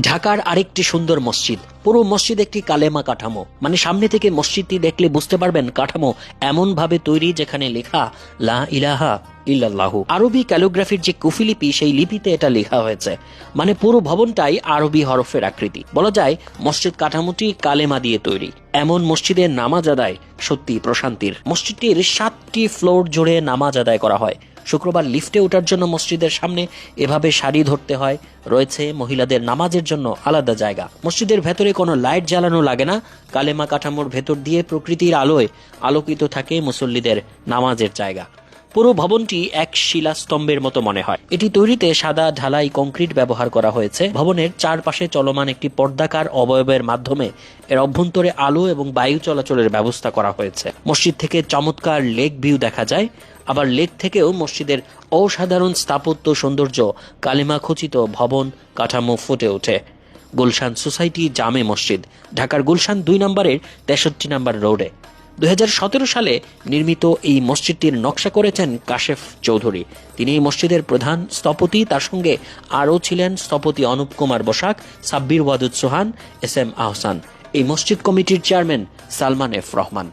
ঢাকার আরেকটি সুন্দর মসজিদ। পুরো মসজিদ একটি কালেমা কাঠামো। মানে সামনে থেকে মসজিদটি দেখলে বুঝতে পারবেন কাঠামো এমন ভাবে তৈরি যেখানে লেখা, লা ইলাহা ইল্লাল্লাহু। আরবি ক্যালিগ্রাফির যে কুফিলিপি, সেই লিপিতে এটা লেখা হয়েছে। মানে পুরো ভবনটাই আরবি হরফের আকৃতি। বলা যায়, মসজিদ কাঠামোটি কালেমা দিয়ে তৈরি। এমন মসজিদের নামাজ আদায় সত্যি প্রশান্তির। মসজিদটির সাতটি ফ্লোর জুড়ে নামাজ আদায় করা হয়। শুক্রবার লিফটে ওঠার জন্য মসজিদের সামনে এভাবে সারি ধরতে হয়। রয়েছে মহিলাদের নামাজের জন্য আলাদা জায়গা। মসজিদের ভেতরে কোনো লাইট জ্বালানো লাগে না। কালেমা কাঠামোর ভেতর দিয়ে প্রকৃতির আলোয় আলোকিত থাকে মুসল্লিদের নামাজের জায়গা। পুরো ভবনটি এক শিলাস্তম্ভের মতো মনে হয়। এটি তৈরিতে সাদা ঢালাই কংক্রিট ব্যবহার করা হয়েছে। ভবনের চারপাশে চলমান একটি পর্দাকার অবয়বের মাধ্যমে এর অভ্যন্তরে আলো এবং বায়ু চলাচলের ব্যবস্থা করা হয়েছে। মসজিদ থেকে চমৎকার লেক ভিউ দেখা যায়। আবার লেক থেকেও মসজিদের অসাধারণ স্থাপত্য সৌন্দর্য কালিমা খচিত ভবন কাঠামো ফুটে ওঠে। গুলশান সোসাইটি জামে মসজিদ, ঢাকার গুলশান দুই নম্বরের তেষট্টি নম্বর রোডে। দু হাজার সতেরো সালে নির্মিত এই মসজিদটির নকশা করেছেন কাশেফ চৌধুরী। তিনি এই মসজিদের প্রধান স্থপতি। তার সঙ্গে আরও ছিলেন স্থপতি অনুপ কুমার বসাক, সাব্বির ওয়াদুদ সোহান, এস এম আহসান। এই মসজিদ কমিটির চেয়ারম্যান সালমান এফ রহমান।